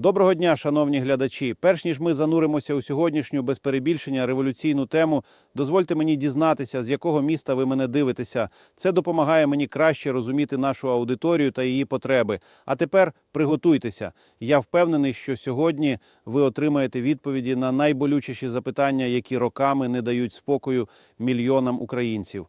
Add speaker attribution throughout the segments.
Speaker 1: Доброго дня, шановні глядачі. Перш ніж ми зануримося у сьогоднішню без перебільшення революційну тему, дозвольте мені дізнатися, з якого міста ви мене дивитеся. Це допомагає мені краще розуміти нашу аудиторію та її потреби. А тепер приготуйтеся. Я впевнений, що сьогодні ви отримаєте відповіді на найболючіші запитання, які роками не дають спокою мільйонам українців.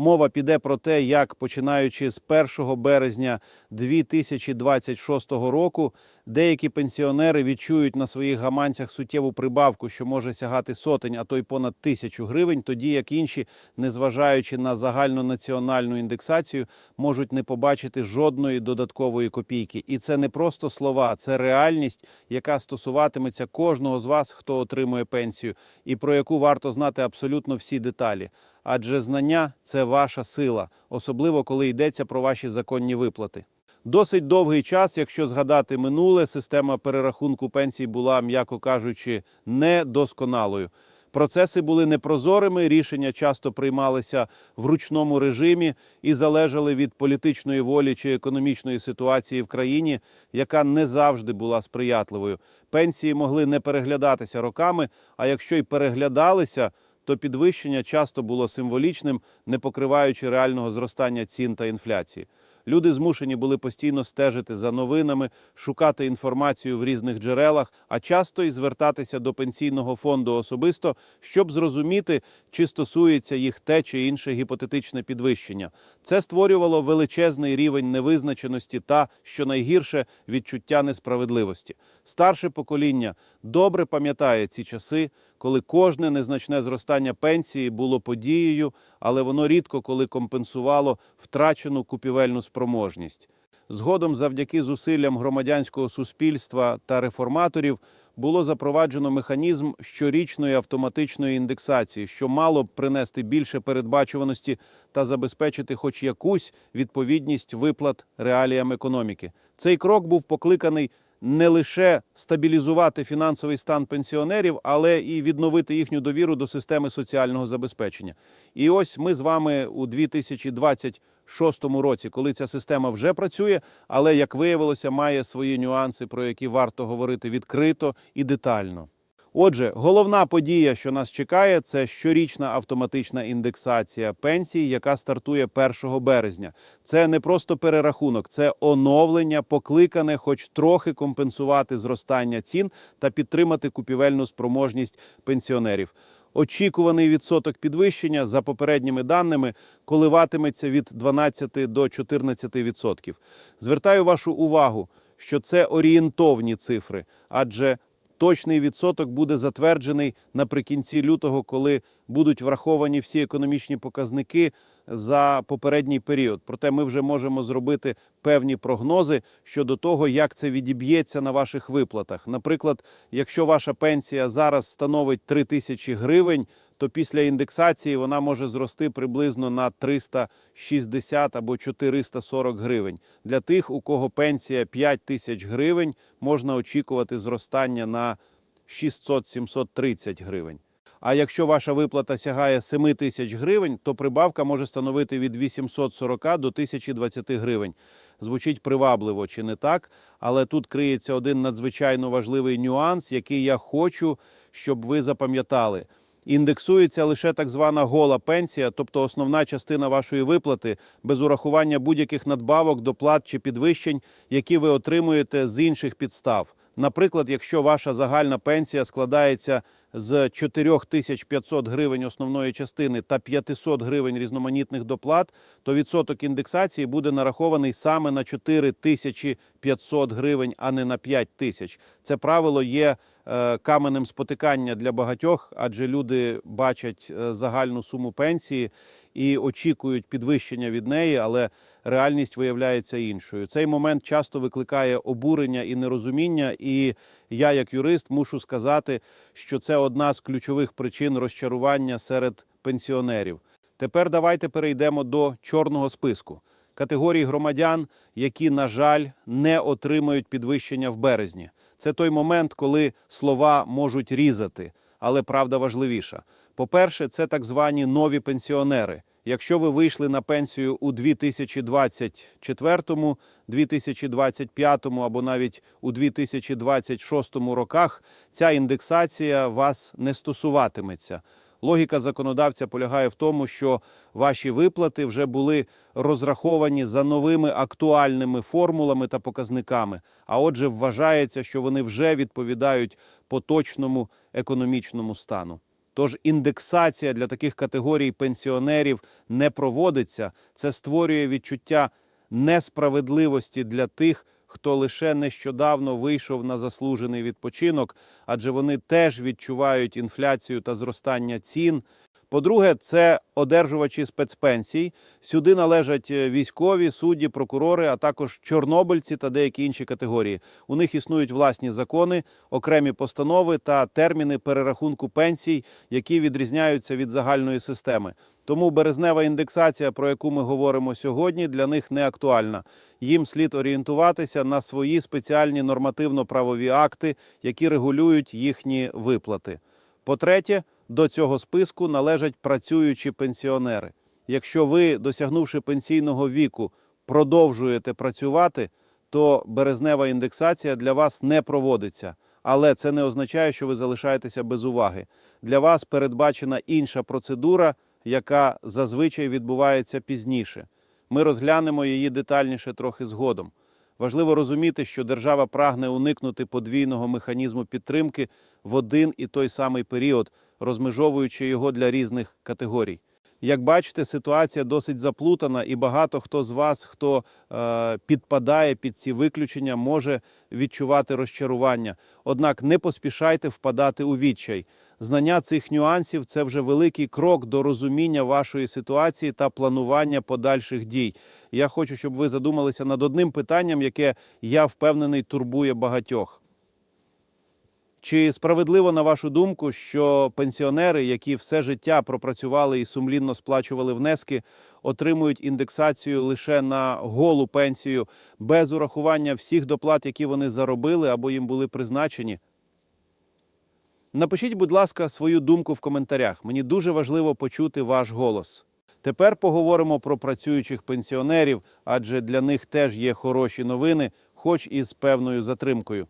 Speaker 1: Мова піде про те, як починаючи з 1 березня 2026 року деякі пенсіонери відчують на своїх гаманцях суттєву прибавку, що може сягати сотень, а то й понад тисячу гривень, тоді як інші, незважаючи на загальнонаціональну індексацію, можуть не побачити жодної додаткової копійки. І це не просто слова, це реальність, яка стосуватиметься кожного з вас, хто отримує пенсію, і про яку варто знати абсолютно всі деталі. Адже знання це ваша сила, особливо коли йдеться про ваші законні виплати. Досить довгий час, якщо згадати минуле, система перерахунку пенсій була, м'яко кажучи, недосконалою. Процеси були непрозорими, рішення часто приймалися в ручному режимі і залежали від політичної волі чи економічної ситуації в країні, яка не завжди була сприятливою. Пенсії могли не переглядатися роками, а якщо й переглядалися, то підвищення часто було символічним, не покриваючи реального зростання цін та інфляції. Люди змушені були постійно стежити за новинами, шукати інформацію в різних джерелах, а часто й звертатися до пенсійного фонду особисто, щоб зрозуміти, чи стосується їх те чи інше гіпотетичне підвищення. Це створювало величезний рівень невизначеності та, що найгірше, відчуття несправедливості. Старше покоління добре пам'ятає ці часи, коли кожне незначне зростання пенсії було подією, але воно рідко коли компенсувало втрачену купівельну спроможність. Згодом, завдяки зусиллям громадянського суспільства та реформаторів, було запроваджено механізм щорічної автоматичної індексації, що мало б принести більше передбачуваності та забезпечити хоч якусь відповідність виплат реаліям економіки. Цей крок був покликаний не лише стабілізувати фінансовий стан пенсіонерів, але і відновити їхню довіру до системи соціального забезпечення. І ось ми з вами у 2026 році, коли ця система вже працює, але як виявилося, має свої нюанси, про які варто говорити відкрито і детально. Отже, головна подія, що нас чекає, це щорічна автоматична індексація пенсій, яка стартує 1 березня. Це не просто перерахунок, це оновлення, покликане, хоч трохи компенсувати зростання цін та підтримати купівельну спроможність пенсіонерів. Очікуваний відсоток підвищення за попередніми даними коливатиметься від 12 до 14 відсотків. Звертаю вашу увагу, що це орієнтовні цифри, адже Точний відсоток буде затверджений наприкінці лютого, коли будуть враховані всі економічні показники за попередній період. Проте ми вже можемо зробити певні прогнози щодо того, як це відіб'ється на ваших виплатах. Наприклад, якщо ваша пенсія зараз становить 3 тисячі гривень, то після індексації вона може зрости приблизно на 360 або 440 гривень. Для тих, у кого пенсія 5 тисяч гривень, можна очікувати зростання на 600-730 гривень. А якщо ваша виплата сягає 7 тисяч гривень, то прибавка може становити від 840 до 1020 гривень. Звучить привабливо чи не так, але тут криється один надзвичайно важливий нюанс, який я хочу, щоб ви запам'ятали. Індексується лише так звана гола пенсія, тобто основна частина вашої виплати, без урахування будь-яких надбавок, доплат чи підвищень, які ви отримуєте з інших підстав. Наприклад, якщо ваша загальна пенсія складається з 4500 гривень основної частини та 500 гривень різноманітних доплат, то відсоток індексації буде нарахований саме на 4500 гривень, а не на 5 тисяч. Це правило є е, каменем спотикання для багатьох, адже люди бачать е, загальну суму пенсії і очікують підвищення від неї, але реальність виявляється іншою. Цей момент часто викликає обурення і нерозуміння. І я, як юрист, мушу сказати, що це одна з ключових причин розчарування серед пенсіонерів. Тепер давайте перейдемо до чорного списку категорії громадян, які, на жаль, не отримають підвищення в березні. Це той момент, коли слова можуть різати, але правда важливіша. По-перше, це так звані нові пенсіонери. Якщо ви вийшли на пенсію у 2024, 2025 або навіть у 2026 роках, ця індексація вас не стосуватиметься. Логіка законодавця полягає в тому, що ваші виплати вже були розраховані за новими актуальними формулами та показниками. А отже, вважається, що вони вже відповідають поточному економічному стану. Тож індексація для таких категорій пенсіонерів не проводиться. Це створює відчуття несправедливості для тих, хто лише нещодавно вийшов на заслужений відпочинок, адже вони теж відчувають інфляцію та зростання цін. По-друге, це одержувачі спецпенсій. Сюди належать е, військові, судді, прокурори, а також чорнобильці та деякі інші категорії. У них існують власні закони, окремі постанови та терміни перерахунку пенсій, які відрізняються від загальної системи. Тому березнева індексація, про яку ми говоримо сьогодні, для них не актуальна. Їм слід орієнтуватися на свої спеціальні нормативно-правові акти, які регулюють їхні виплати. По-третє, до цього списку належать працюючі пенсіонери. Якщо ви, досягнувши пенсійного віку, продовжуєте працювати, то березнева індексація для вас не проводиться. Але це не означає, що ви залишаєтеся без уваги. Для вас передбачена інша процедура, яка зазвичай відбувається пізніше. Ми розглянемо її детальніше трохи згодом. Важливо розуміти, що держава прагне уникнути подвійного механізму підтримки в один і той самий період, розмежовуючи його для різних категорій. Як бачите, ситуація досить заплутана, і багато хто з вас, хто е, підпадає під ці виключення, може відчувати розчарування. Однак не поспішайте впадати у відчай. Знання цих нюансів це вже великий крок до розуміння вашої ситуації та планування подальших дій. Я хочу, щоб ви задумалися над одним питанням, яке я впевнений турбує багатьох. Чи справедливо на вашу думку, що пенсіонери, які все життя пропрацювали і сумлінно сплачували внески, отримують індексацію лише на голу пенсію без урахування всіх доплат, які вони заробили або їм були призначені? Напишіть, будь ласка, свою думку в коментарях. Мені дуже важливо почути ваш голос. Тепер поговоримо про працюючих пенсіонерів, адже для них теж є хороші новини, хоч і з певною затримкою.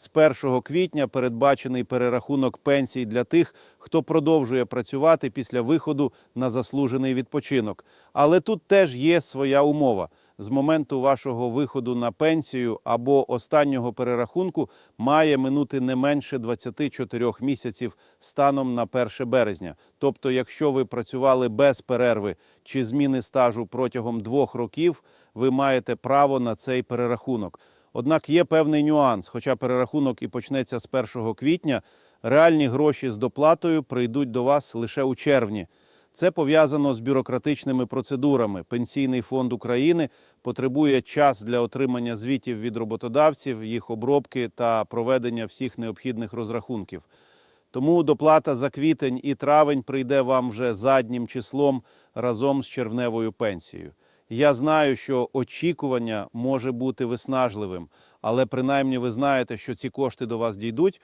Speaker 1: З 1 квітня передбачений перерахунок пенсій для тих, хто продовжує працювати після виходу на заслужений відпочинок. Але тут теж є своя умова. З моменту вашого виходу на пенсію або останнього перерахунку має минути не менше 24 місяців станом на 1 березня. Тобто, якщо ви працювали без перерви чи зміни стажу протягом двох років, ви маєте право на цей перерахунок. Однак є певний нюанс, хоча перерахунок і почнеться з 1 квітня, реальні гроші з доплатою прийдуть до вас лише у червні. Це пов'язано з бюрократичними процедурами. Пенсійний фонд України потребує час для отримання звітів від роботодавців, їх обробки та проведення всіх необхідних розрахунків. Тому доплата за квітень і травень прийде вам вже заднім числом разом з червневою пенсією. Я знаю, що очікування може бути виснажливим, але принаймні ви знаєте, що ці кошти до вас дійдуть.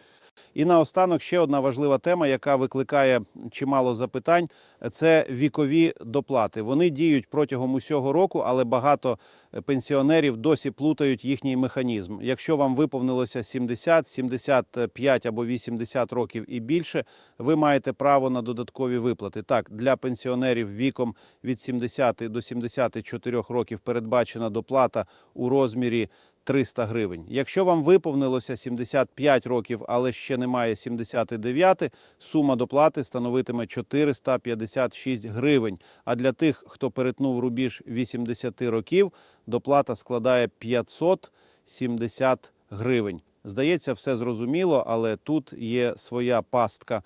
Speaker 1: І наостанок ще одна важлива тема, яка викликає чимало запитань, це вікові доплати. Вони діють протягом усього року, але багато пенсіонерів досі плутають їхній механізм. Якщо вам виповнилося 70, 75 або 80 років і більше, ви маєте право на додаткові виплати. Так, для пенсіонерів віком від 70 до 74 років передбачена доплата у розмірі 300 гривень. Якщо вам виповнилося 75 років, але ще немає 79, сума доплати становитиме 456 гривень. А для тих, хто перетнув рубіж 80 років, доплата складає 570 гривень. Здається, все зрозуміло, але тут є своя пастка,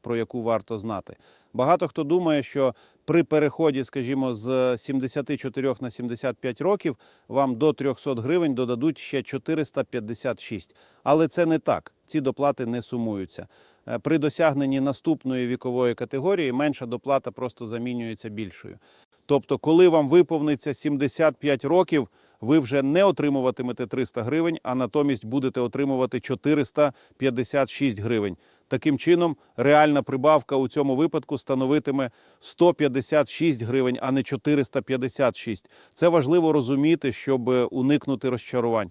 Speaker 1: про яку варто знати. Багато хто думає, що при переході, скажімо, з 74 на 75 років вам до 300 гривень додадуть ще 456. Але це не так. Ці доплати не сумуються. Е, При досягненні наступної вікової категорії менша доплата просто замінюється більшою. Тобто, коли вам виповниться 75 років, ви вже не отримуватимете 300 гривень, а натомість будете отримувати 456 гривень. Таким чином, реальна прибавка у цьому випадку становитиме 156 гривень, а не 456. Це важливо розуміти, щоб уникнути розчарувань.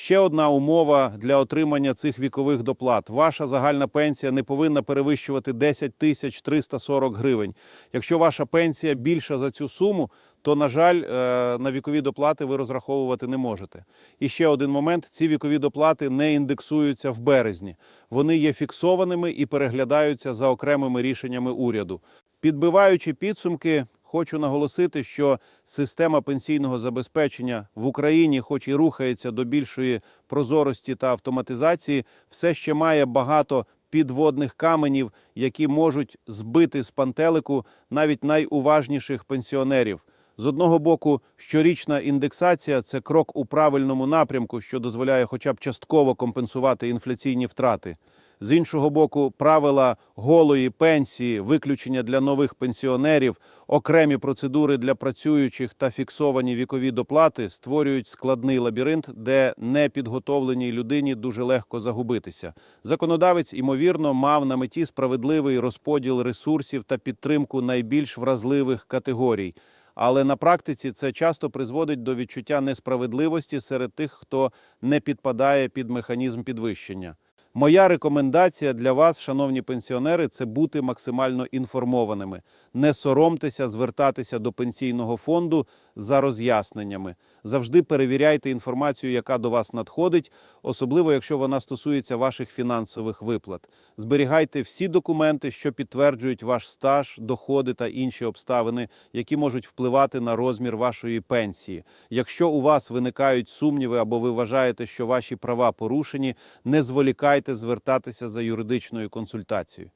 Speaker 1: Ще одна умова для отримання цих вікових доплат. Ваша загальна пенсія не повинна перевищувати 10 тисяч 340 гривень. Якщо ваша пенсія більша за цю суму, то, на жаль, е, на вікові доплати ви розраховувати не можете. І ще один момент: ці вікові доплати не індексуються в березні. Вони є фіксованими і переглядаються за окремими рішеннями уряду. Підбиваючи підсумки, хочу наголосити, що система пенсійного забезпечення в Україні, хоч і рухається до більшої прозорості та автоматизації, все ще має багато підводних каменів, які можуть збити з пантелику навіть найуважніших пенсіонерів. З одного боку, щорічна індексація це крок у правильному напрямку, що дозволяє хоча б частково компенсувати інфляційні втрати. З іншого боку, правила голої пенсії, виключення для нових пенсіонерів, окремі процедури для працюючих та фіксовані вікові доплати створюють складний лабіринт, де непідготовленій людині дуже легко загубитися. Законодавець, ймовірно, мав на меті справедливий розподіл ресурсів та підтримку найбільш вразливих категорій. Але на практиці це часто призводить до відчуття несправедливості серед тих, хто не підпадає під механізм підвищення. Моя рекомендація для вас, шановні пенсіонери, це бути максимально інформованими. Не соромтеся звертатися до пенсійного фонду за роз'ясненнями. Завжди перевіряйте інформацію, яка до вас надходить, особливо якщо вона стосується ваших фінансових виплат. Зберігайте всі документи, що підтверджують ваш стаж, доходи та інші обставини, які можуть впливати на розмір вашої пенсії. Якщо у вас виникають сумніви або ви вважаєте, що ваші права порушені, не зволікайте звертатися за юридичною консультацією.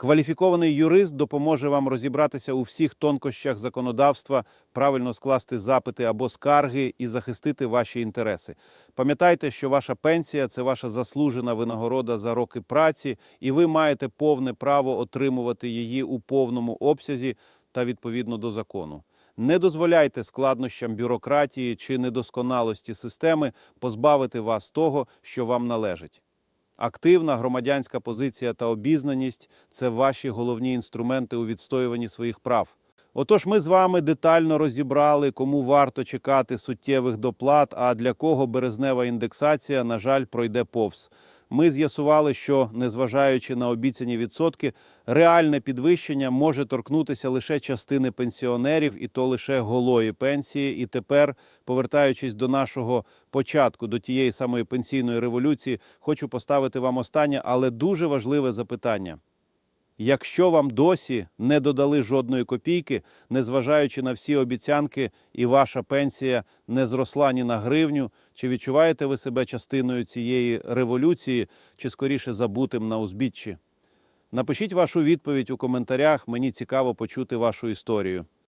Speaker 1: Кваліфікований юрист допоможе вам розібратися у всіх тонкощах законодавства, правильно скласти запити або скарги і захистити ваші інтереси. Пам'ятайте, що ваша пенсія це ваша заслужена винагорода за роки праці, і ви маєте повне право отримувати її у повному обсязі та відповідно до закону. Не дозволяйте складнощам бюрократії чи недосконалості системи позбавити вас того, що вам належить. Активна громадянська позиція та обізнаність це ваші головні інструменти у відстоюванні своїх прав. Отож, ми з вами детально розібрали, кому варто чекати суттєвих доплат, а для кого березнева індексація, на жаль, пройде повз. Ми з'ясували, що, незважаючи на обіцяні відсотки, реальне підвищення може торкнутися лише частини пенсіонерів, і то лише голої пенсії. І тепер, повертаючись до нашого початку, до тієї самої пенсійної революції, хочу поставити вам останнє, але дуже важливе запитання. Якщо вам досі не додали жодної копійки, незважаючи на всі обіцянки, і ваша пенсія не зросла ні на гривню, чи відчуваєте ви себе частиною цієї революції, чи скоріше забутим на узбіччі? Напишіть вашу відповідь у коментарях. Мені цікаво почути вашу історію.